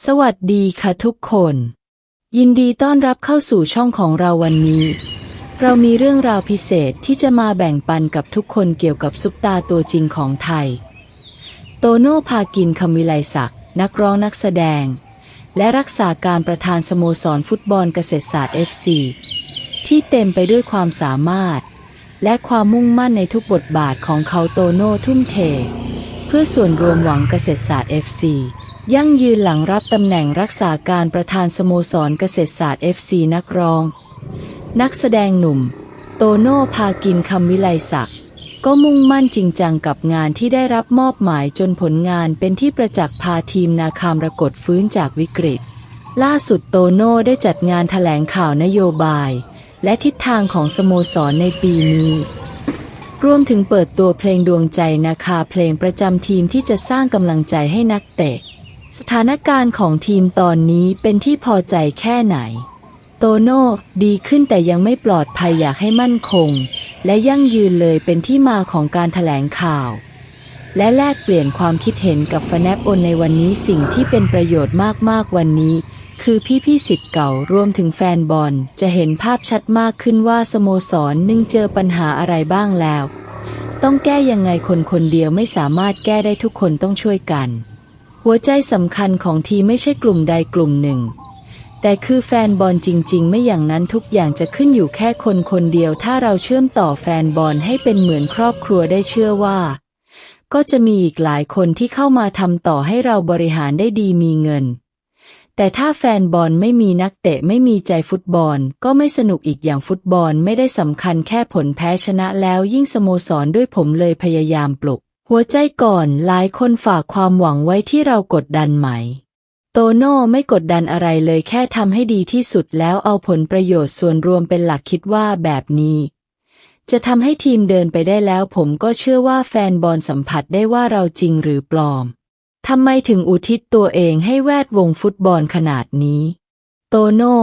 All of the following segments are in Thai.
สวัสดีค่ะทุกคน ยินดีต้อนรับเข้าสู่ช่องของเราวันนี้ เรามีเรื่องราวพิเศษที่จะมาแบ่งปันกับทุกคนเกี่ยวกับซุปตาตัวจริงของไทย โตโน่พากินคำวิไลศักดิ์นักร้องนักแสดง และรักษาการประธานสโมสรฟุตบอลเกษตรศาสตร์ FC ที่เต็มไปด้วยความสามารถ และความมุ่งมั่นในทุกบทบาทของเขาโตโน่ทุ่มเท เพื่อส่วนรวมหวังเกษตรศาสตร์ FC ยั่งยืนหลังรับตำแหน่งรักษาการประธานสโมสรเกษตรศาสตร์ FC นักร้อง นักแสดงหนุ่ม โตโน่พากินคำวิไลศักดิ์ก็มุ่งมั่นจริงจังกับงานที่ได้รับมอบหมายจนผลงานเป็นที่ประจักษ์พาทีมนาคามรกฏฟื้นจากวิกฤต ล่าสุดโตโน่ได้จัดงานแถลงข่าวนโยบาย และทิศทางของสโมสรในปีนี้รวมถึงเปิดตัวเพลงดวงใจนาคาเพลงประจำทีมที่จะสร้างกำลังใจให้นักเตะ สถานการณ์ของทีมตอนนี้เป็นที่พอใจแค่ไหน โตโน่ดีขึ้นแต่ยังไม่ปลอดภัยอยากให้มั่นคง และยั่งยืนเลยเป็นที่มาของการถแถลงข่าว และแลกเปลี่ยนความคิดเห็นกับฟแนบอนในวันนี้สิ่งที่เป็นประโยชน์มากๆวันนี้ คือพี่พี่สิทธิ์เก่ารวมถึงแฟนบอลจะเห็นภาพชัดมากขึ้นว่าสโมสรหนึ่งเจอปัญหาอะไรบ้างแล้ว ต้องแก้ยังไงคนคนเดียวไม่สามารถแก้ได้ทุกคนต้องช่วยกัน หัวใจสำคัญของทีไม่ใช่กลุ่มใดกลุ่มหนึ่ง แต่คือแฟนบอลจริง ๆ ไม่อย่างนั้นทุกอย่างจะขึ้นอยู่แค่คนคนเดียว ถ้าเราเชื่อมต่อแฟนบอลให้เป็นเหมือนครอบครัวได้เชื่อว่า ก็จะมีอีกหลายคนที่เข้ามาทำต่อให้เราบริหารได้ดีมีเงิน แต่ถ้าแฟนบอลไม่มีนักเตะไม่มีใจฟุตบอล ก็ไม่สนุกอีกอย่างฟุตบอลไม่ได้สำคัญแค่ผลแพ้ชนะแล้วยิ่งสโมสรด้วยผมเลยพยายามปลุก หัวใจก่อนหลายคนฝากความหวังไว้ที่เรากดดันไหม โตโน่ไม่กดดันอะไรเลยแค่ทำให้ดีที่สุดแล้วเอาผลประโยชน์ส่วนรวมเป็นหลักคิดว่าแบบนี้ จะทำให้ทีมเดินไปได้แล้วผมก็เชื่อว่าแฟนบอลสัมผัสได้ว่าเราจริงหรือปลอมทำไมถึงอุทิศตัวเองให้แวดวงฟุตบอลขนาดนี้ โตโน่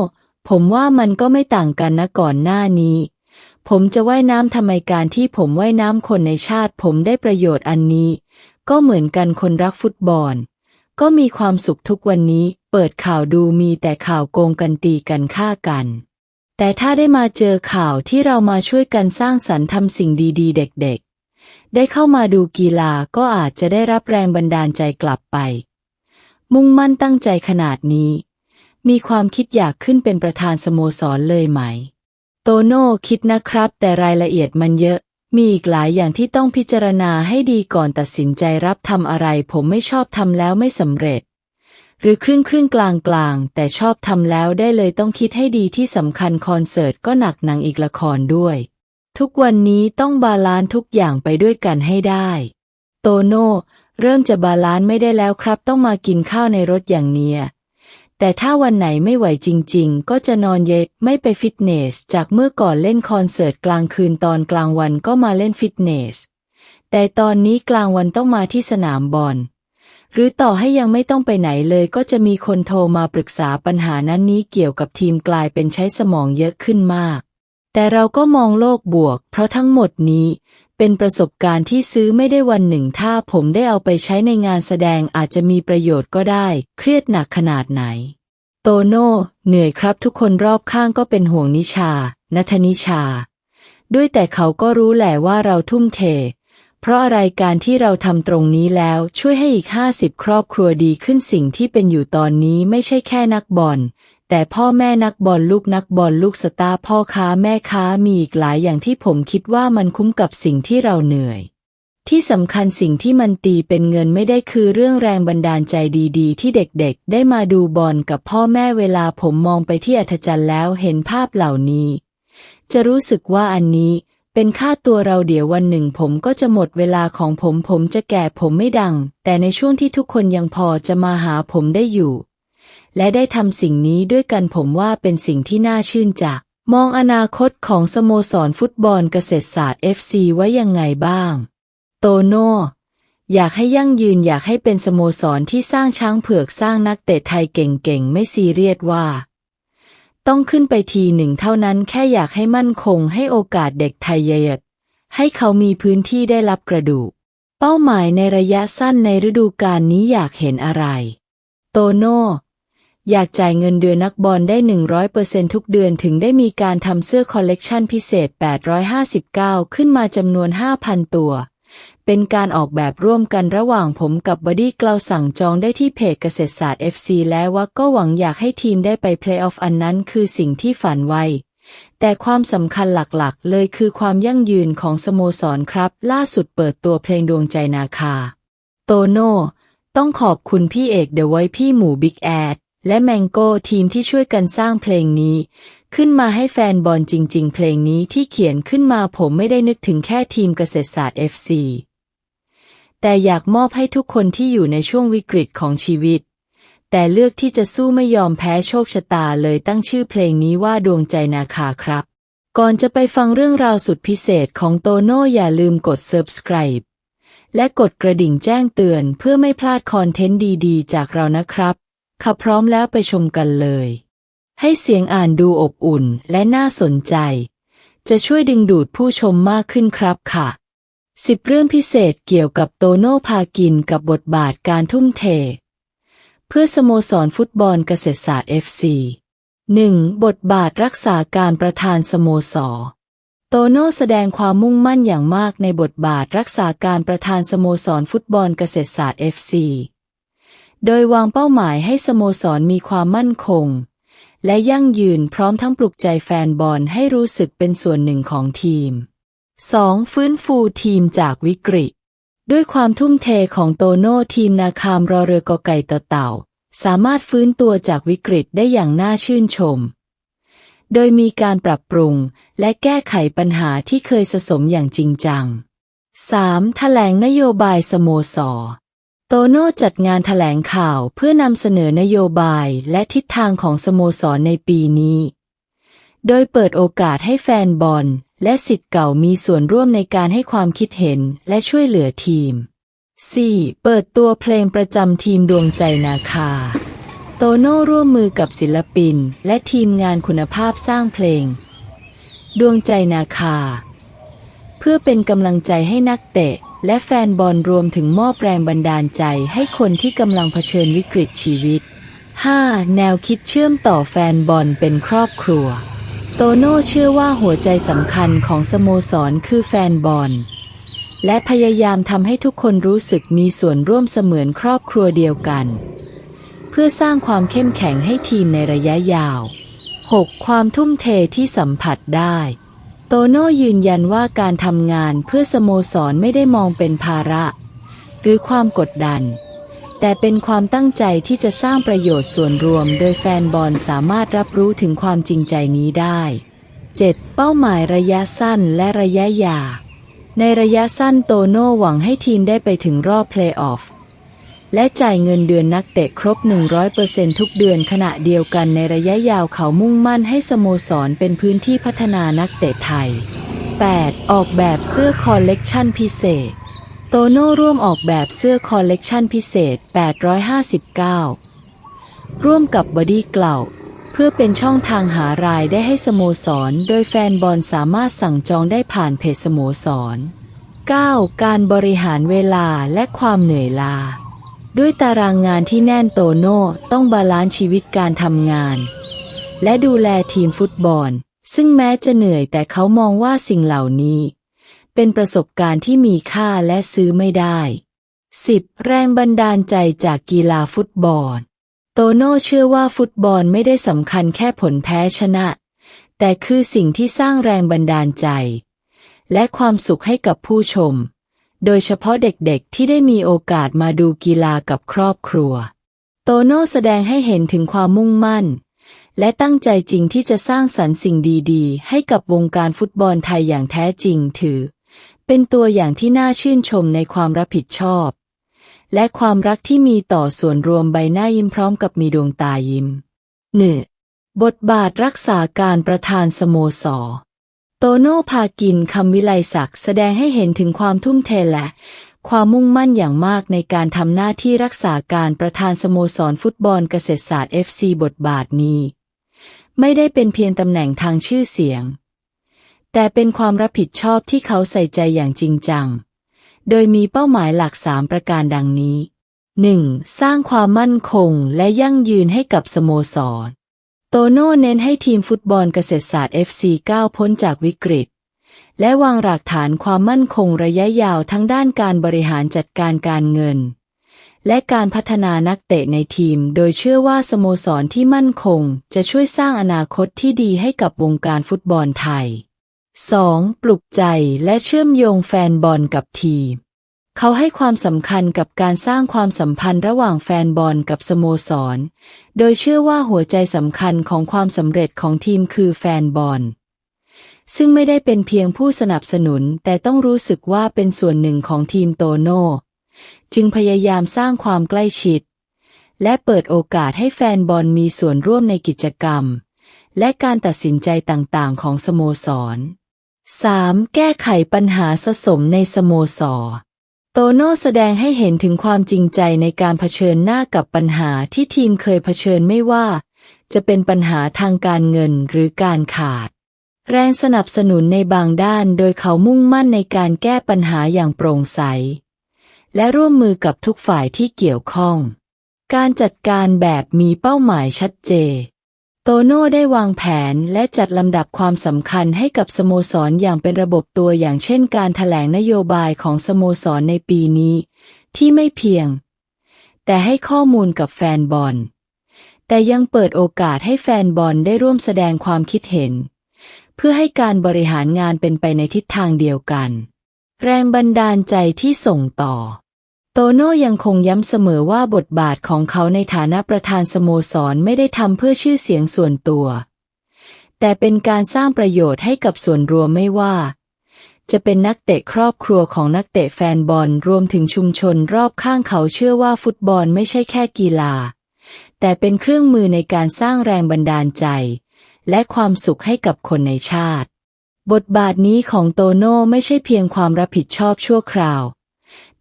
ผมว่ามันก็ไม่ต่างกันนะก่อนหน้านี้ ผมจะว่ายน้ำทำไมการที่ผมว่ายน้ำคนในชาติ ผมได้ประโยชน์อันนี้ ก็เหมือนกันคนรักฟุตบอล ก็มีความสุขทุกวันนี้ เปิดข่าวดูมีแต่ข่าวโกงกันตีกันฆ่ากัน แต่ถ้าได้มาเจอข่าวที่เรามาช่วยกันสร้างสรรค์ทำสิ่งดี ๆ เด็ก ๆ ได้เข้ามาดูกีฬาก็อาจจะได้รับแรงบันดาลใจกลับไป มุ่งมั่นตั้งใจขนาดนี้ มีความคิดอยากขึ้นเป็นประธานสโมสรเลยไหม ตโน่คิดนะครับ แต่รายละเอียดมันเยอะ มีอีกหลายอย่างที่ต้องพิจารณาให้ดีก่อนตัดสินใจรับทำอะไร ผมไม่ชอบทำแล้วไม่สำเร็จ หรือครึ่งครึ่งกลางกลางแต่ชอบทำแล้วได้เลยต้องคิดให้ดีที่สำคัญคอนเสิร์ตก็หนักหนังอีกละครด้วย ทุกวันนี้ต้องบาลานซ์ทุกอย่างไปด้วยกันให้ได้ โตโน่เริ่มจะบาลานซ์ไม่ได้แล้วครับ ต้องมากินข้าวในรถอย่างเนี้ย แต่ถ้าวันไหนไม่ไหวจริง ๆ ก็จะนอนเย็นไม่ไปฟิตเนส จากเมื่อก่อนเล่นคอนเสิร์ตกลางคืนตอนกลางวันก็มาเล่นฟิตเนส แต่ตอนนี้กลางวันต้องมาที่สนามบอล หรือต่อให้ยังไม่ต้องไปไหนเลยก็จะมีคนโทรมาปรึกษาปัญหานั้นนี้เกี่ยวกับทีมกลายเป็นใช้สมองเยอะขึ้นมาก แต่เราก็มองโลกบวก เพราะทั้งหมดนี้ เป็นประสบการณ์ที่ซื้อไม่ได้วันหนึ่ง ถ้าผมได้เอาไปใช้ในงานแสดงอาจจะมีประโยชน์ก็ได้ เครียดหนักขนาดไหน โตโน่ เหนื่อยครับทุกคนรอบข้างก็เป็นห่วงนิชา นัทนิชา ด้วยแต่เขาก็รู้แหละว่าเราทุ่มเท เพราะอะไรการที่เราทำตรงนี้แล้วช่วยให้อีกห้าสิบครอบครัวดีขึ้นสิ่งที่เป็นอยู่ตอนนี้ไม่ใช่แค่นักบอล แต่พ่อแม่นักบอลลูกนักบอลลูกสตาร์พ่อค้าแม่ค้ามีอีกหลายอย่างที่ผมคิดว่ามันคุ้มกับสิ่งที่เราเหนื่อย ที่สำคัญสิ่งที่มันตีเป็นเงินไม่ได้คือเรื่องแรงบันดาลใจดีๆ ที่เด็กๆ ได้มาดูบอลกับพ่อแม่เวลาผมมองไปที่อัธจันทร์แล้วเห็นภาพเหล่านี้ จะรู้สึกว่าอันนี้เป็นค่าตัวเราเดี๋ยววันหนึ่งผมก็จะหมดเวลาของผมผมจะแก่ผมไม่ดัง แต่ในช่วงที่ทุกคนยังพอจะมาหาผมได้อยู่ และได้ทำสิ่งนี้ด้วยกันผมว่าเป็นสิ่งที่น่าชื่นจักมองอนาคตของสโมสรฟุตบอลเกษตรศาสตร์ FC ไว้ยังไงบ้าง โตโน่อยากให้ยั่งยืนอยากให้เป็นสโมสรที่สร้างช้างเผือกสร้างนักเตะไทยเก่งๆ ไม่ซีเรียสว่า ต้องขึ้นไปทีหนึ่งเท่านั้นแค่อยากให้มั่นคงให้โอกาสเด็กไทยเยดให้เขามีพื้นที่ได้รับกระดูก เป้าหมายในระยะสั้นในฤดูกาลนี้อยากเห็นอะไร โตโน่ อยากจ่ายเงินเดือนนักบอลได้ 100%ทุกเดือนถึงได้มีการทำเสื้อคอลเลกชันพิเศษ 859 ขึ้นมาจำนวน 5,000 ตัว เป็นการออกแบบร่วมกันระหว่างผมกับบอดี้กลาสั่งจองได้ที่เพจเกษตรศาสตร์ FC แล้วว่าก็หวังอยากให้ทีมได้ไปเพลย์ออฟอันนั้นคือสิ่งที่ฝันไว้แต่ความสำคัญหลักๆ เลยคือความยั่งยืนของสโมสรครับ ล่าสุดเปิดตัวเพลงดวงใจนาคา โตโน่ ต้องขอบคุณพี่เอกเดอะไว้พี่หมูบิ๊กแอด และแมงโก้ทีมที่ช่วยกันสร้างเพลงนี้ ขึ้นมาให้แฟนบอลจริง ๆ เพลงนี้ที่เขียนขึ้นมาผมไม่ได้นึกถึงแค่ทีมเกษตรศาสตร์ FC แต่อยากมอบให้ทุกคนที่อยู่ในช่วงวิกฤตของชีวิต แต่เลือกที่จะสู้ไม่ยอมแพ้โชคชะตาเลยตั้งชื่อเพลงนี้ว่าดวงใจนาคาครับ ก่อนจะไปฟังเรื่องราวสุดพิเศษของโตโน่อย่าลืมกด subscribe และกดกระดิ่งแจ้งเตือนเพื่อไม่พลาดคอนเทนต์ดีๆ จากเรานะครับ ขับพร้อมแล้วไปชมกันเลย ให้เสียงอ่านดูอบอุ่นและน่าสนใจ จะช่วยดึงดูดผู้ชมมากขึ้นครับค่ะสิบเรื่องพิเศษเกี่ยวกับโตโน่พากินกับบทบาทการทุ่มเท เพื่อสโมสรฟุตบอลเกษตรศาสตร์ FC 1. บทบาทรักษาการประธานสโมสร โตโน่แสดงความมุ่งมั่นอย่างมากในบทบาทรักษาการประธานสโมสรฟุตบอลเกษตรศาสตร์ FC โดยวางเป้าหมายให้สโมสรมีความมั่นคง และยั่งยืนพร้อมทั้งปลุกใจแฟนบอลให้รู้สึกเป็นส่วนหนึ่งของทีม 2. ฟื้นฟูทีมจากวิกฤต ด้วยความทุ่มเทของโตโน่ทีมนาคามรอเรือกอไก่ต่อเต่า สามารถฟื้นตัวจากวิกฤตได้อย่างน่าชื่นชม โดยมีการปรับปรุงและแก้ไขปัญหาที่เคยสะสมอย่างจริงจัง 3. แถลงนโยบายสโมสร โตโน่จัดงานแถลงข่าวเพื่อนำเสนอนโยบายและทิศทางของสโมสรในปีนี้ โดยเปิดโอกาสให้แฟนบอลและสิทธิ์เก่ามีส่วนร่วมในการให้ความคิดเห็นและช่วยเหลือทีม 4. เปิดตัวเพลงประจำทีมดวงใจนาคา โตโน่ร่วมมือกับศิลปิน และทีมงานคุณภาพสร้างเพลง ดวงใจนาคา เพื่อเป็นกำลังใจให้นักเตะ และแฟนบอลรวมถึงมอบแรงบันดาลใจให้คนที่กำลังเผชิญวิกฤตชีวิต 5. แนวคิดเชื่อมต่อแฟนบอลเป็นครอบครัว โตโน่เชื่อว่าหัวใจสำคัญของสโมสรคือแฟนบอล และพยายามทำให้ทุกคนรู้สึกมีส่วนร่วมเสมือนครอบครัวเดียวกัน เพื่อสร้างความเข้มแข็งให้ทีมในระยะยาว 6. ความทุ่มเทที่สัมผัสได้ โตโน่ยืนยันว่าการทำงานเพื่อสโมสรไม่ได้มองเป็นภาระ หรือความกดดัน แต่เป็นความตั้งใจที่จะสร้างประโยชน์ส่วนรวม โดยแฟนบอลสามารถรับรู้ถึงความจริงใจนี้ได้ 7. เป้าหมายระยะสั้นและระยะยาวในระยะสั้นโตโน่หวังให้ทีมได้ไปถึงรอบเพลย์ออฟ และจ่ายเงินเดือนนักเตะครบ 100%ทุกเดือนขณะเดียวกันในระยะยาวเขามุ่งมั่นให้สโมสรเป็นพื้นที่พัฒนานักเตะไทย 8. ออกแบบเสื้อคอลเลกชันพิเศษ โตโน่ร่วมออกแบบเสื้อคอลเลกชันพิเศษ 859 ร่วมกับบอดี้เกลาเพื่อเป็นช่องทางหารายได้ให้สโมสร โดยแฟนบอลสามารถสั่งจองได้ผ่านเพจสโมสร 9. การบริหารเวลาและความเหนื่อยล้า ด้วยตารางงานที่แน่นโตโน่ต้องบาลานซ์ชีวิตการทำงาน และดูแลทีมฟุตบอล ซึ่งแม้จะเหนื่อยแต่เขามองว่าสิ่งเหล่านี้ เป็นประสบการณ์ที่มีค่าและซื้อไม่ได้ 10. แรงบันดาลใจจากกีฬาฟุตบอล โตโน่เชื่อว่าฟุตบอลไม่ได้สำคัญแค่ผลแพ้ชนะ แต่คือสิ่งที่สร้างแรงบันดาลใจ และความสุขให้กับผู้ชม โดยเฉพาะเด็กๆที่ได้มีโอกาสมาดูกีฬากับครอบครัว โตโน่แสดงให้เห็นถึงความมุ่งมั่น และตั้งใจจริงที่จะสร้างสรรค์สิ่งดีๆ ให้กับวงการฟุตบอลไทยอย่างแท้จริงถือ เป็นตัวอย่างที่น่าชื่นชมในความรับผิดชอบ และความรักที่มีต่อส่วนรวมใบหน้ายิ้มพร้อมกับมีดวงตายิ้มหนึ่งบทบาทรักษาการประธานสโมสร โตโน่พากินคำวิไลศักดิ์แสดงให้เห็นถึงความทุ่มเทและ ความมุ่งมั่นอย่างมากในการทำหน้าที่รักษาการประธานสโมสรฟุตบอลเกษตรศาสตร์ FC บทบาทนี้ ไม่ได้เป็นเพียงตำแหน่งทางชื่อเสียง แต่เป็นความรับผิดชอบที่เขาใส่ใจอย่างจริงจัง โดยมีเป้าหมายหลักสามประการดังนี้ 1. สร้างความมั่นคงและยั่งยืนให้กับสโมสร โตโน่เน้นให้ทีมฟุตบอลเกษตรศาสตร์ FC ก้าวพ้นจากวิกฤต และวางรากฐานความมั่นคงระยะยาวทั้งด้านการบริหารจัดการการเงิน และการพัฒนานักเตะในทีม โดยเชื่อว่าสโมสรที่มั่นคงจะช่วยสร้างอนาคตที่ดีให้กับวงการฟุตบอลไทย 2. ปลุกใจและเชื่อมโยงแฟนบอลกับทีม เขาให้ความสำคัญกับการสร้างความสัมพันธ์ระหว่างแฟนบอลกับสโมสร โดยเชื่อว่าหัวใจสำคัญของความสำเร็จของทีมคือแฟนบอล ซึ่งไม่ได้เป็นเพียงผู้สนับสนุนแต่ต้องรู้สึกว่าเป็นส่วนหนึ่งของทีมโตโน่ จึงพยายามสร้างความใกล้ชิด และเปิดโอกาสให้แฟนบอลมีส่วนร่วมในกิจกรรม และการตัดสินใจต่างๆ ของสโมสร 3. แก้ไขปัญหาสะสมในสโมสร ตโน่แสดงให้เห็นถึงความจริงใจในการเผชิญหน้ากับปัญหาที่ทีมเคยเผชิญไม่ว่า จะเป็นปัญหาทางการเงินหรือการขาด แรงสนับสนุนในบางด้านโดยเขามุ่งมั่นในการแก้ปัญหาอย่างโปร่งใส และร่วมมือกับทุกฝ่ายที่เกี่ยวข้อง การจัดการแบบมีเป้าหมายชัดเจน โตโน่ได้วางแผนและจัดลำดับความสำคัญให้กับสโมสรอย่างเป็นระบบตัวอย่างเช่นการแถลงนโยบายของสโมสรในปีนี้ ที่ไม่เพียง แต่ให้ข้อมูลกับแฟนบอล แต่ยังเปิดโอกาสให้แฟนบอลได้ร่วมแสดงความคิดเห็น เพื่อให้การบริหารงานเป็นไปในทิศทางเดียวกัน แรงบันดาลใจที่ส่งต่อ โตโน่ยังคงย้ำเสมอว่าบทบาทของเขาในฐานะประธานสโมสรไม่ได้ทำเพื่อชื่อเสียงส่วนตัว แต่เป็นการสร้างประโยชน์ให้กับส่วนรวมไม่ว่า จะเป็นนักเตะครอบครัวของนักเตะแฟนบอลรวมถึงชุมชนรอบข้างเขาเชื่อว่าฟุตบอลไม่ใช่แค่กีฬา แต่เป็นเครื่องมือในการสร้างแรงบันดาลใจ และความสุขให้กับคนในชาติ บทบาทนี้ของโตโน่ไม่ใช่เพียงความรับผิดชอบชั่วคราว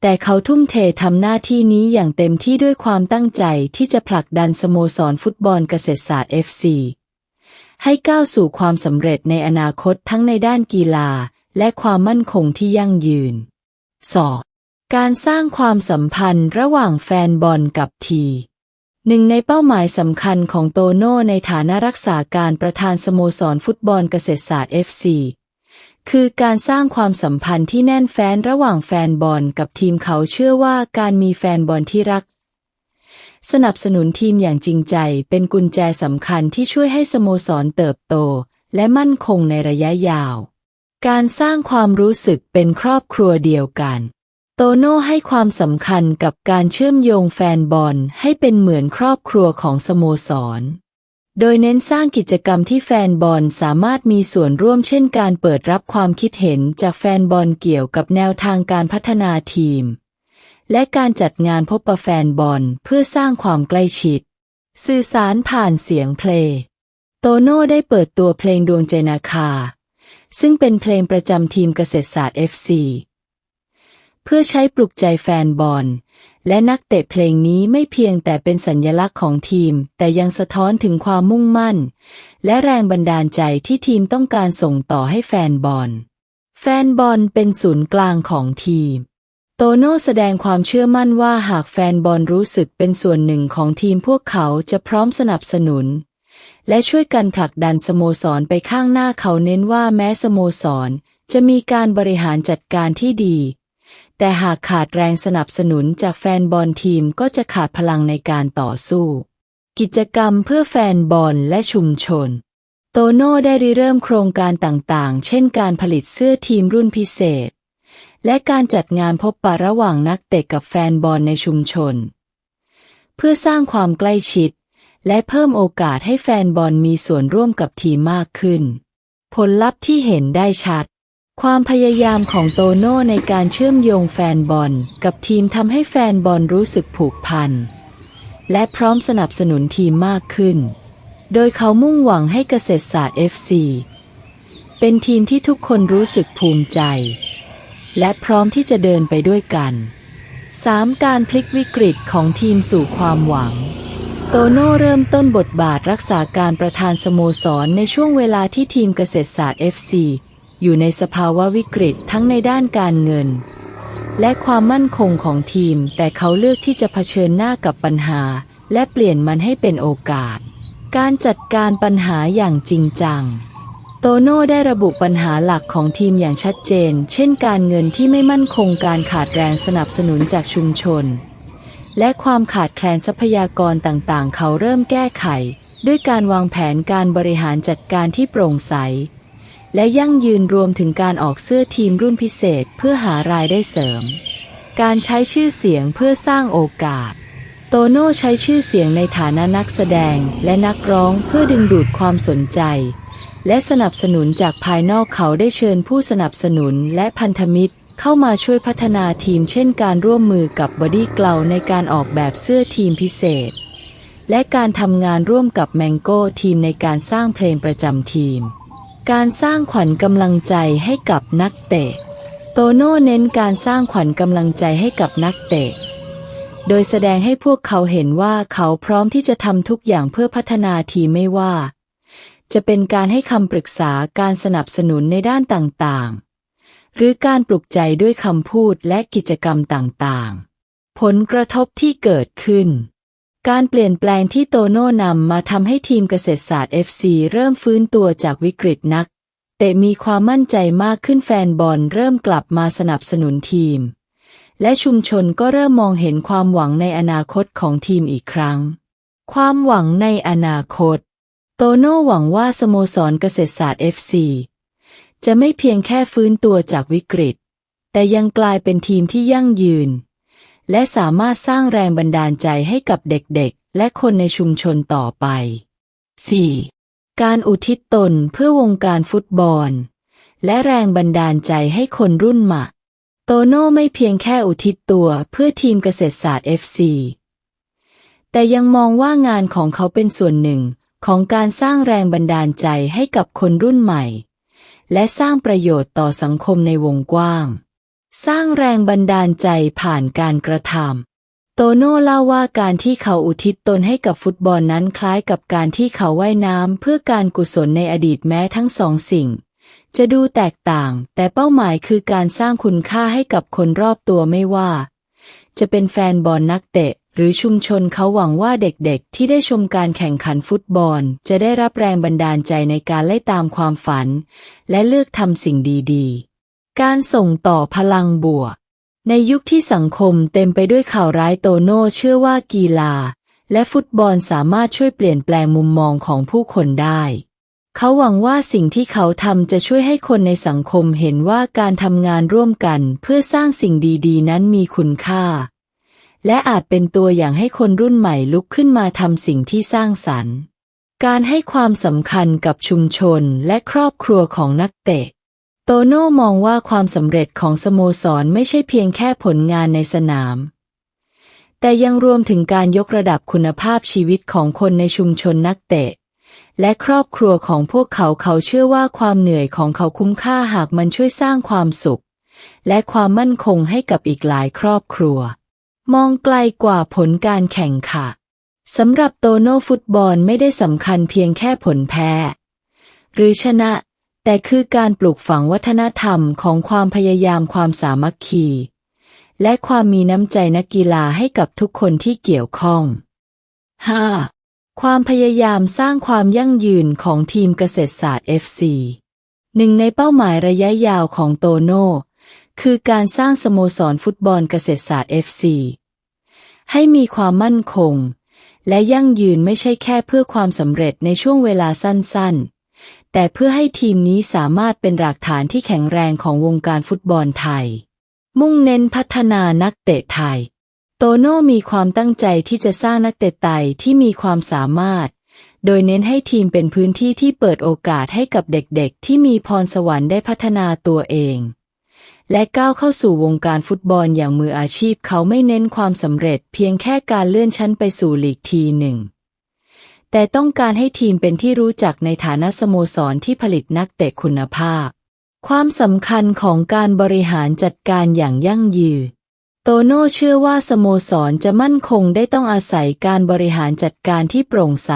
แต่เขาทุ่มเททำหน้าที่นี้อย่างเต็มที่ด้วยความตั้งใจที่จะผลักดันสโมสรฟุตบอลเกษตรศาสตร์ FC ให้ก้าวสู่ความสำเร็จในอนาคตทั้งในด้านกีฬา และความมั่นคงที่ยั่งยืน 2. การสร้างความสัมพันธ์ระหว่างแฟนบอลกับทีหนึ่งในเป้าหมายสำคัญของโตโน่ในฐานะรักษาการประธานสโมสรฟุตบอลเกษตรศาสตร์ FC คือการสร้างความสัมพันธ์ที่แน่นแฟ้นระหว่างแฟนบอลกับทีมเขาเชื่อว่าการมีแฟนบอลที่รัก สนับสนุนทีมอย่างจริงใจเป็นกุญแจสำคัญที่ช่วยให้สโมสรเติบโต และมั่นคงในระยะยาว การสร้างความรู้สึกเป็นครอบครัวเดียวกัน โตโน่ให้ความสำคัญกับการเชื่อมโยงแฟนบอลให้เป็นเหมือนครอบครัวของสโมสร โดยเน้นสร้างกิจกรรมที่แฟนบอลสามารถมีส่วนร่วมเช่นการเปิดรับความคิดเห็นจากแฟนบอลเกี่ยวกับแนวทางการพัฒนาทีม และการจัดงานพบปะแฟนบอลเพื่อสร้างความใกล้ชิด สื่อสารผ่านเสียงเพลงโตโน่ได้เปิดตัวเพลงดวงใจนาคา ซึ่งเป็นเพลงประจำทีมเกษตรศาสตร์ FC เพื่อใช้ปลุกใจแฟนบอล และนักเตะเพลงนี้ไม่เพียงแต่เป็นสัญลักษณ์ของทีม แต่ยังสะท้อนถึงความมุ่งมั่น และแรงบันดาลใจที่ทีมต้องการส่งต่อให้แฟนบอล แฟนบอลเป็นศูนย์กลางของทีม โตโน่แสดงความเชื่อมั่นว่าหากแฟนบอลรู้สึกเป็นส่วนหนึ่งของทีมพวกเขาจะพร้อมสนับสนุน และช่วยกันผลักดันสโมสรไปข้างหน้าเขาเน้นว่าแม้สโมสรจะมีการบริหารจัดการที่ดี แต่หากขาดแรงสนับสนุนจากแฟนบอลทีมก็จะขาดพลังในการต่อสู้ กิจกรรมเพื่อแฟนบอลและชุมชน โตโน่ได้ริเริ่มโครงการต่างๆ เช่นการผลิตเสื้อทีมรุ่นพิเศษ และการจัดงานพบปะระหว่างนักเตะกับแฟนบอลในชุมชน เพื่อสร้างความใกล้ชิด และเพิ่มโอกาสให้แฟนบอลมีส่วนร่วมกับทีมมากขึ้น ผลลัพธ์ที่เห็นได้ชัด ความพยายามของโตโน่ในการเชื่อมโยงแฟนบอลกับทีมทำให้แฟนบอลรู้สึกผูกพัน และพร้อมสนับสนุนทีมมากขึ้น โดยเขามุ่งหวังให้เกษตรศาสตร์ FC เป็นทีมที่ทุกคนรู้สึกภูมิใจ และพร้อมที่จะเดินไปด้วยกัน 3. การพลิกวิกฤตของทีมสู่ความหวัง โตโน่เริ่มต้นบทบาทรักษาการประธานสโมสรในช่วงเวลาที่ทีมเกษตรศาสตร์ FC อยู่ในสภาวะวิกฤตทั้งในด้านการเงิน และความมั่นคงของทีม แต่เขาเลือกที่จะเผชิญหน้ากับปัญหา และเปลี่ยนมันให้เป็นโอกาส การจัดการปัญหาอย่างจริงจัง โตโน่ได้ระบุปัญหาหลักของทีมอย่างชัดเจน เช่นการเงินที่ไม่มั่นคงการขาดแรงสนับสนุนจากชุมชน และความขาดแคลนทรัพยากรต่างๆ เขาเริ่มแก้ไข ด้วยการวางแผนการบริหารจัดการที่โปร่งใส และยั่งยืนรวมถึงการออกเสื้อทีมรุ่นพิเศษเพื่อหารายได้เสริม การใช้ชื่อเสียงเพื่อสร้างโอกาส โตโน่ใช้ชื่อเสียงในฐานะนักแสดงและนักร้องเพื่อดึงดูดความสนใจ และสนับสนุนจากภายนอกเขาได้เชิญผู้สนับสนุนและพันธมิตรเข้ามาช่วยพัฒนาทีมเช่นการร่วมมือกับบอดี้เกลาในการออกแบบเสื้อทีมพิเศษ และการทำงานร่วมกับแมงโก้ทีมในการสร้างเพลงประจำทีม การสร้างขวัญกำลังใจให้กับนักเตะ โตโน่เน้นการสร้างขวัญกำลังใจให้กับนักเตะ โดยแสดงให้พวกเขาเห็นว่าเขาพร้อมที่จะทำทุกอย่างเพื่อพัฒนาทีมไม่ว่า จะเป็นการให้คำปรึกษาการสนับสนุนในด้านต่างๆ หรือการปลุกใจด้วยคำพูดและกิจกรรมต่างๆ ผลกระทบที่เกิดขึ้น การเปลี่ยนแปลงที่โตโน่นำมาทำให้ทีมเกษตรศาสตร์ FC เริ่มฟื้นตัวจากวิกฤตนัก แต่มีความมั่นใจมากขึ้นแฟนบอลเริ่มกลับมาสนับสนุนทีม และชุมชนก็เริ่มมองเห็นความหวังในอนาคตของทีมอีกครั้ง ความหวังในอนาคต โตโน่หวังว่าสโมสรเกษตรศาสตร์ FC จะไม่เพียงแค่ฟื้นตัวจากวิกฤต แต่ยังกลายเป็นทีมที่ยั่งยืน และสามารถสร้างแรงบันดาลใจให้กับเด็กๆ และคนในชุมชนต่อไป 4. การอุทิศตนเพื่อวงการฟุตบอล และแรงบันดาลใจให้คนรุ่นใหม่โตโน่ไม่เพียงแค่อุทิศตัวเพื่อทีมเกษตรศาสตร์ FC แต่ยังมองว่างานของเขาเป็นส่วนหนึ่งของการสร้างแรงบันดาลใจให้กับคนรุ่นใหม่ และสร้างประโยชน์ต่อสังคมในวงกว้าง สร้างแรงบันดาลใจผ่านการกระทำโตโน่เล่าว่าการที่เขาอุทิศตนให้กับฟุตบอลนั้นคล้ายกับการที่เขาว่ายน้ำเพื่อการกุศลในอดีตแม้ทั้งสองสิ่ง จะดูแตกต่าง แต่เป้าหมายคือการสร้างคุณค่าให้กับคนรอบตัวไม่ว่า จะเป็นแฟนบอลนักเตะ หรือชุมชนเขาหวังว่าเด็กๆ ที่ได้ชมการแข่งขันฟุตบอล จะได้รับแรงบันดาลใจในการไล่ตามความฝัน และเลือกทำสิ่งดีๆ การส่งต่อพลังบวก ในยุคที่สังคมเต็มไปด้วยข่าวร้ายโตโน่เชื่อว่ากีฬา และฟุตบอลสามารถช่วยเปลี่ยนแปลงมุมมองของผู้คนได้ เขาหวังว่าสิ่งที่เขาทำจะช่วยให้คนในสังคมเห็นว่าการทำงานร่วมกันเพื่อสร้างสิ่งดีๆ นั้นมีคุณค่า และอาจเป็นตัวอย่างให้คนรุ่นใหม่ลุกขึ้นมาทำสิ่งที่สร้างสรรค์ การให้ความสำคัญกับชุมชนและครอบครัวของนักเตะ โตโน่มองว่าความสำเร็จของสโมสรไม่ใช่เพียงแค่ผลงานในสนาม แต่ยังรวมถึงการยกระดับคุณภาพชีวิตของคนในชุมชนนักเตะ และครอบครัวของพวกเขาเขาเชื่อว่าความเหนื่อยของเขาคุ้มค่าหากมันช่วยสร้างความสุข และความมั่นคงให้กับอีกหลายครอบครัว มองไกลกว่าผลการแข่งขันสำหรับโตโน่ฟุตบอลไม่ได้สำคัญเพียงแค่ผลแพ้ หรือชนะ แต่คือการปลูกฝังวัฒนธรรมของความพยายามความสามัคคี และความมีน้ำใจนักกีฬาให้กับทุกคนที่เกี่ยวข้อง 5. ความพยายามสร้างความยั่งยืนของทีมเกษตรศาสตร์ FC หนึ่งในเป้าหมายระยะยาวของโตโน่คือการสร้างสโมสรฟุตบอลเกษตรศาสตร์ FC ให้มีความมั่นคง และยั่งยืนไม่ใช่แค่เพื่อความสำเร็จในช่วงเวลาสั้นๆ แต่เพื่อให้ทีมนี้สามารถเป็นรากฐานที่แข็งแรงของวงการฟุตบอลไทย มุ่งเน้นพัฒนานักเตะไทย โตโน่มีความตั้งใจที่จะสร้างนักเตะไทยที่มีความสามารถ โดยเน้นให้ทีมเป็นพื้นที่ที่เปิดโอกาสให้กับเด็กๆ ที่มีพรสวรรค์ได้พัฒนาตัวเอง และก้าวเข้าสู่วงการฟุตบอลอย่างมืออาชีพเขาไม่เน้นความสำเร็จ เพียงแค่การเลื่อนชั้นไปสู่ลีกทีหนึ่ง แต่ต้องการให้ทีมเป็นที่รู้จักในฐานะสโมสรที่ผลิตนักเตะคุณภาพ ความสำคัญของการบริหารจัดการอย่างยั่งยืนโตโน่เชื่อว่าสโมสรจะมั่นคงได้ต้องอาศัยการบริหารจัดการที่โปร่งใส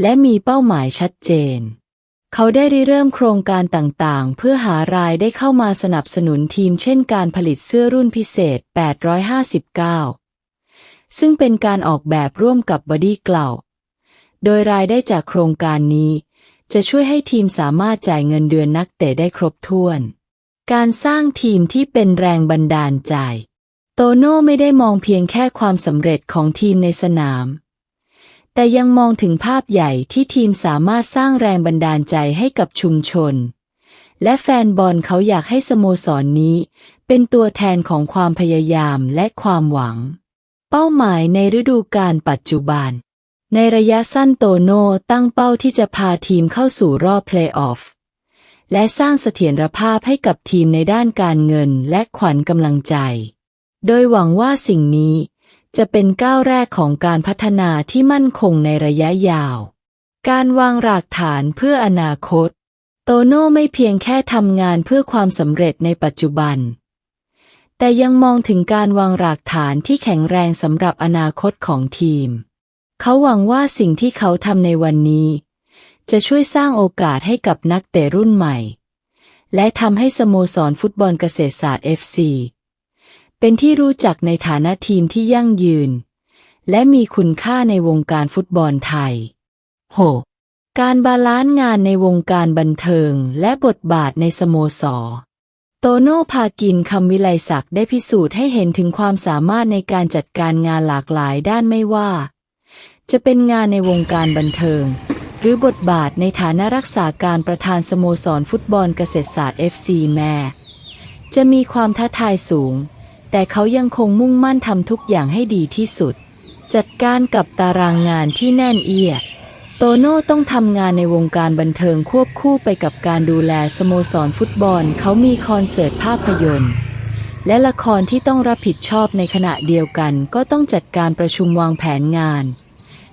และมีเป้าหมายชัดเจน เขาได้ริเริ่มโครงการต่างๆ เพื่อหารายได้เข้ามาสนับสนุนทีมเช่นการผลิตเสื้อรุ่นพิเศษ 859 ซึ่งเป็นการออกแบบร่วมกับบอดี้เกลา โดยรายได้จากโครงการนี้ จะช่วยให้ทีมสามารถจ่ายเงินเดือนนักเตะได้ครบถ้วน การสร้างทีมที่เป็นแรงบันดาลใจโตโน่ไม่ได้มองเพียงแค่ความสำเร็จของทีมในสนาม แต่ยังมองถึงภาพใหญ่ที่ทีมสามารถสร้างแรงบันดาลใจให้กับชุมชน และแฟนบอลเขาอยากให้สโมสรนนี้ เป็นตัวแทนของความพยายามและความหวัง เป้าหมายในฤดูกาลปัจจุบัน ในระยะสั้นโตโน่ตั้งเป้าที่จะพาทีมเข้าสู่รอบเพลย์ออฟและสร้างเสถียรภาพให้กับทีมในด้านการเงินและขวัญกำลังใจ โดยหวังว่าสิ่งนี้จะเป็นก้าวแรกของการพัฒนาที่มั่นคงในระยะยาว การวางรากฐานเพื่ออนาคต โตโน่ไม่เพียงแค่ทำงานเพื่อความสำเร็จในปัจจุบัน แต่ยังมองถึงการวางรากฐานที่แข็งแรงสำหรับอนาคตของทีม เขาหวังว่าสิ่งที่เขาทำในวันนี้ จะช่วยสร้างโอกาสให้กับนักเตะรุ่นใหม่ และทำให้สโมสรฟุตบอลเกษตรศาสตร์ FC เป็นที่รู้จักในฐานะทีมที่ยั่งยืน และมีคุณค่าในวงการฟุตบอลไทย 6. การบาลานซ์งานในวงการบันเทิงและบทบาทในสโมสร โตโน่พากินคำวิไลศักดิ์ได้พิสูจน์ให้เห็นถึงความสามารถในการจัดการงานหลากหลายด้านไม่ว่า จะเป็นงานในวงการบันเทิง หรือบทบาทในฐานะรักษาการประธานสโมสรฟุตบอลเกษตรศาสตร์ FC แม่ จะมีความท้าทายสูง แต่เขายังคงมุ่งมั่นทำทุกอย่างให้ดีที่สุด จัดการกับตารางงานที่แน่นเอียดโตโน่ต้องทำงานในวงการบันเทิงควบคู่ไปกับการดูแลสโมสรฟุตบอล เขามีคอนเสิร์ตภาพยนตร์ และละครที่ต้องรับผิดชอบในขณะเดียวกัน ก็ต้องจัดการประชุมวางแผนงาน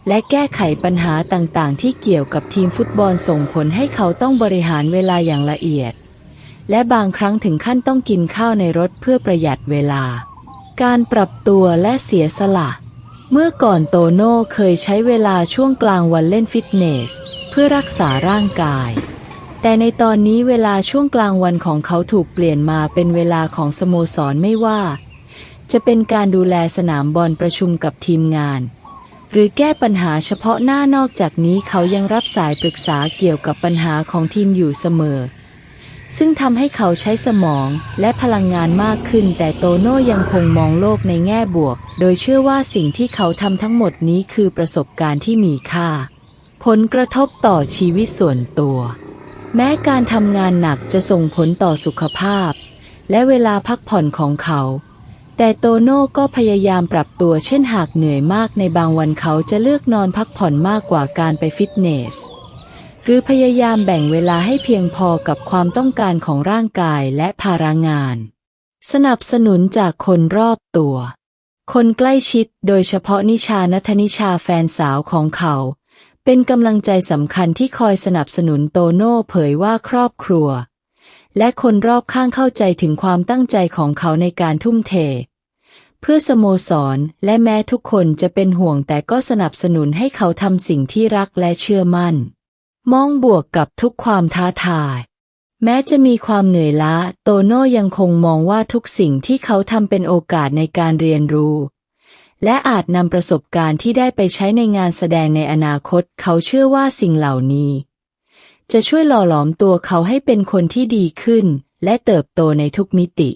และแก้ไขปัญหาต่างๆ ที่เกี่ยวกับทีมฟุตบอลส่งผลให้เขาต้องบริหารเวลาอย่างละเอียด และบางครั้งถึงขั้นต้องกินข้าวในรถเพื่อประหยัดเวลา การปรับตัวและเสียสละ เมื่อก่อนโตโน่เคยใช้เวลาช่วงกลางวันเล่นฟิตเนส เพื่อรักษาร่างกาย แต่ในตอนนี้เวลาช่วงกลางวันของเขาถูกเปลี่ยนมาเป็นเวลาของสโมสรไม่ว่า จะเป็นการดูแลสนามบอลประชุมกับทีมงาน หรือแก้ปัญหาเฉพาะหน้านอกจากนี้เขายังรับสายปรึกษาเกี่ยวกับปัญหาของทีมอยู่เสมอ ซึ่งทำให้เขาใช้สมองและพลังงานมากขึ้น แต่โตโน่ยังคงมองโลกในแง่บวก โดยเชื่อว่าสิ่งที่เขาทำทั้งหมดนี้คือประสบการณ์ที่มีค่า ผลกระทบต่อชีวิตส่วนตัว แม้การทำงานหนักจะส่งผลต่อสุขภาพ และเวลาพักผ่อนของเขา แต่โตโน่ก็พยายามปรับตัวเช่นหากเหนื่อยมากในบางวันเขาจะเลือกนอนพักผ่อนมากกว่าการไปฟิตเนส หรือพยายามแบ่งเวลาให้เพียงพอกับความต้องการของร่างกายและภารางาน สนับสนุนจากคนรอบตัว คนใกล้ชิดโดยเฉพาะนิชานัทนิชาแฟนสาวของเขา เป็นกำลังใจสำคัญที่คอยสนับสนุนโตโน่เผยว่าครอบครัว และคนรอบข้างเข้าใจถึงความตั้งใจของเขาในการทุ่มเท เพื่อสโมสร และแม้ทุกคนจะเป็นห่วงแต่ก็สนับสนุนให้เขาทำสิ่งที่รักและเชื่อมั่น มองบวกกับทุกความท้าทาย แม้จะมีความเหนื่อยล้า โตโน่ยังคงมองว่าทุกสิ่งที่เขาทำเป็นโอกาสในการเรียนรู้และอาจนำประสบการณ์ที่ได้ไปใช้ในงานแสดงในอนาคต เขาเชื่อว่าสิ่งเหล่านี้ จะช่วยหล่อหลอมตัวเขาให้เป็นคนที่ดีขึ้น และเติบโตในทุกมิติ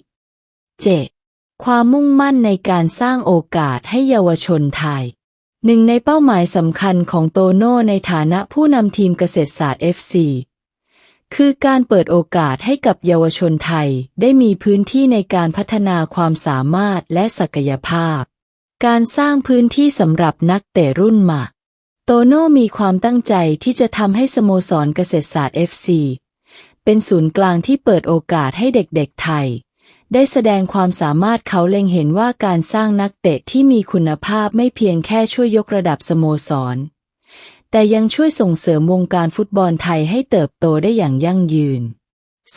7. ความมุ่งมั่นในการสร้างโอกาสให้เยาวชนไทย หนึ่งในเป้าหมายสำคัญของโตโน่ในฐานะผู้นำทีมเกษตรศาสตร์ FC คือการเปิดโอกาสให้กับเยาวชนไทย ได้มีพื้นที่ในการพัฒนาความสามารถและศักยภาพ การสร้างพื้นที่สำหรับนักเตะรุ่นใหม่ โตโน่มีความตั้งใจที่จะทำให้สโมสรเกษตรศาสตร์ FC เป็นศูนย์กลางที่เปิดโอกาสให้เด็กๆไทย ได้แสดงความสามารถเขาเล็งเห็นว่าการสร้างนักเตะที่มีคุณภาพไม่เพียงแค่ช่วยยกระดับสโมสร แต่ยังช่วยส่งเสริมวงการฟุตบอลไทยให้เติบโตได้อย่างยั่งยืน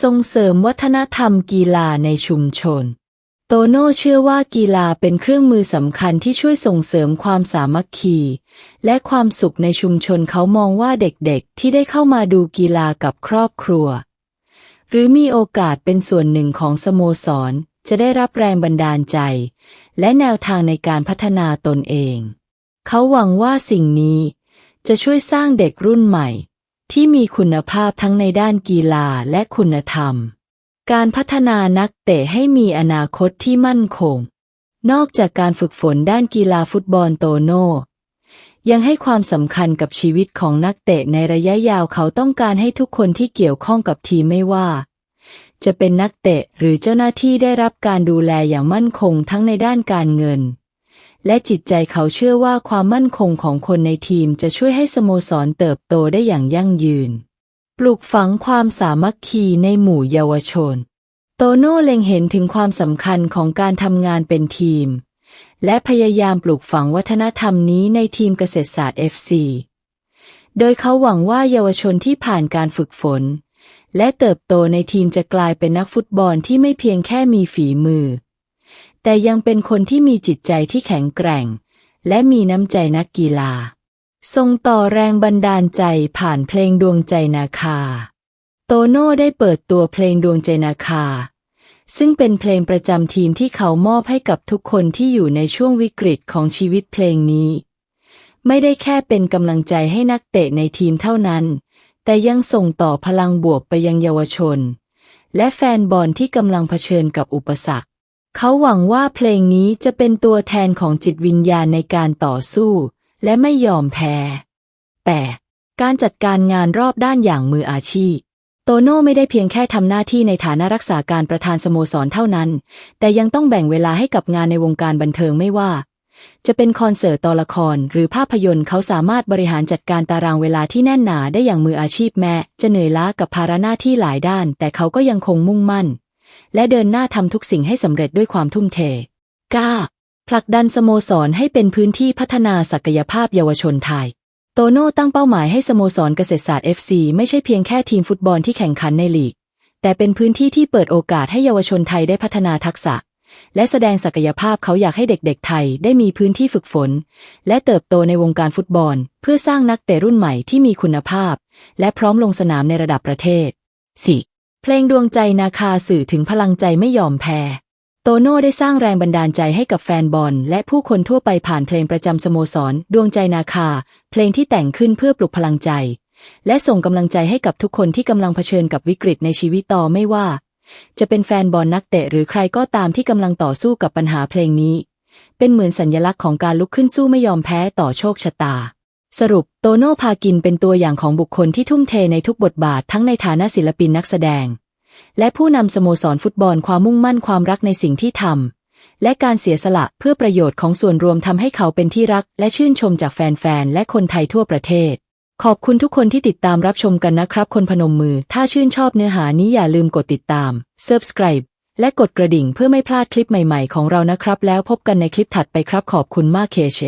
ส่งเสริมวัฒนธรรมกีฬาในชุมชน โตโน่เชื่อว่ากีฬาเป็นเครื่องมือสำคัญที่ช่วยส่งเสริมความสามัคคี และความสุขในชุมชนเขามองว่าเด็กๆ ที่ได้เข้ามาดูกีฬากับครอบครัว หรือมีโอกาสเป็นส่วนหนึ่งของสโมสร จะได้รับแรงบันดาลใจ และแนวทางในการพัฒนาตนเอง เขาหวังว่าสิ่งนี้ จะช่วยสร้างเด็กรุ่นใหม่ ที่มีคุณภาพทั้งในด้านกีฬาและคุณธรรม การพัฒนานักเตะให้มีอนาคตที่มั่นคง นอกจากการฝึกฝนด้านกีฬาฟุตบอลโตโน่ยังให้ความสำคัญกับชีวิตของนักเตะในระยะยาวเขาต้องการให้ทุกคนที่เกี่ยวข้องกับทีมไม่ว่า จะเป็นนักเตะหรือเจ้าหน้าที่ได้รับการดูแลอย่างมั่นคงทั้งในด้านการเงิน และจิตใจเขาเชื่อว่าความมั่นคงของคนในทีมจะช่วยให้สโมสรเติบโตได้อย่างยั่งยืน ปลูกฝังความสามัคคีในหมู่เยาวชน โตโน่เล็งเห็นถึงความสำคัญของการทำงานเป็นทีม และพยายามปลูกฝังวัฒนธรรมนี้ในทีมเกษตรศาสตร์ FC โดยเขาหวังว่าเยาวชนที่ผ่านการฝึกฝน และเติบโตในทีมจะกลายเป็นนักฟุตบอลที่ไม่เพียงแค่มีฝีมือ แต่ยังเป็นคนที่มีจิตใจที่แข็งแกร่ง และมีน้ำใจนักกีฬา ส่งต่อแรงบันดาลใจผ่านเพลงดวงใจนาคา โตโน่ได้เปิดตัวเพลงดวงใจนาคา ซึ่งเป็นเพลงประจำทีมที่เขามอบให้กับทุกคนที่อยู่ในช่วงวิกฤตของชีวิตเพลงนี้ ไม่ได้แค่เป็นกำลังใจให้นักเตะในทีมเท่านั้น แต่ยังส่งต่อพลังบวกไปยังเยาวชน และแฟนบอลที่กำลังเผชิญกับอุปสรรค เขาหวังว่าเพลงนี้จะเป็นตัวแทนของจิตวิญญาณในการต่อสู้ และไม่ยอมแพ้ 8. การจัดการงานรอบด้านอย่างมืออาชีพ โตโน่ไม่ได้เพียงแค่ทำหน้าที่ในฐานะรักษาการประธานสโมสรเท่านั้น แต่ยังต้องแบ่งเวลาให้กับงานในวงการบันเทิงไม่ว่า จะเป็นคอนเสิร์ตตอละคร หรือภาพยนตร์เขาสามารถบริหารจัดการตารางเวลาที่แน่นหนาได้อย่างมืออาชีพแม้จะเหนื่อยล้ากับภาระหน้าที่หลายด้าน แต่เขาก็ยังคงมุ่งมั่น และเดินหน้าทำทุกสิ่งให้สำเร็จด้วยความทุ่มเท 9. ผลักดันสโมสรให้เป็นพื้นที่พัฒนาศักยภาพเยาวชนไทย โตโน่ตั้งเป้าหมายให้สโมสรเกษตรศาสตร์ FC ไม่ใช่เพียงแค่ทีมฟุตบอลที่แข่งขันในลีก แต่เป็นพื้นที่ที่เปิดโอกาสให้เยาวชนไทยได้พัฒนาทักษะ และแสดงศักยภาพเขาอยากให้เด็กๆ ไทยได้มีพื้นที่ฝึกฝน และเติบโตในวงการฟุตบอล เพื่อสร้างนักเตะรุ่นใหม่ที่มีคุณภาพ และพร้อมลงสนามในระดับประเทศ 4. เพลงดวงใจนาคาสื่อถึงพลังใจไม่ยอมแพ้ โตโน่ได้สร้างแรงบันดาลใจให้กับแฟนบอล และผู้คนทั่วไปผ่านเพลงประจำสโมสร ดวงใจนาคา เพลงที่แต่งขึ้นเพื่อปลุกพลังใจ และส่งกำลังใจให้กับทุกคนที่กำลังเผชิญกับวิกฤตในชีวิตต่อไม่ว่า จะเป็นแฟนบอลนักเตะหรือใครก็ตามที่กำลังต่อสู้กับปัญหาเพลงนี้ เป็นเหมือนสัญลักษณ์ของการลุกขึ้นสู้ไม่ยอมแพ้ต่อโชคชะตา สรุปโตโน่พากินเป็นตัวอย่างของบุคคลที่ทุ่มเทในทุกบทบาททั้งในฐานะศิลปินนักแสดง และผู้นำสโมสรฟุตบอลความมุ่งมั่นความรักในสิ่งที่ทำและการเสียสละเพื่อประโยชน์ของส่วนรวมทำให้เขาเป็นที่รัก และชื่นชมจากแฟนๆและคนไทยทั่วประเทศ ขอบคุณทุกคนที่ติดตามรับชมกันนะครับ คนพนมมือ ถ้าชื่นชอบเนื้อหานี้อย่าลืมกดติดตาม Subscribe และกดกระดิ่งเพื่อไม่พลาดคลิปใหม่ๆ ของเรานะครับ แล้วพบกันในคลิปถัดไปครับขอบคุณมากเคเช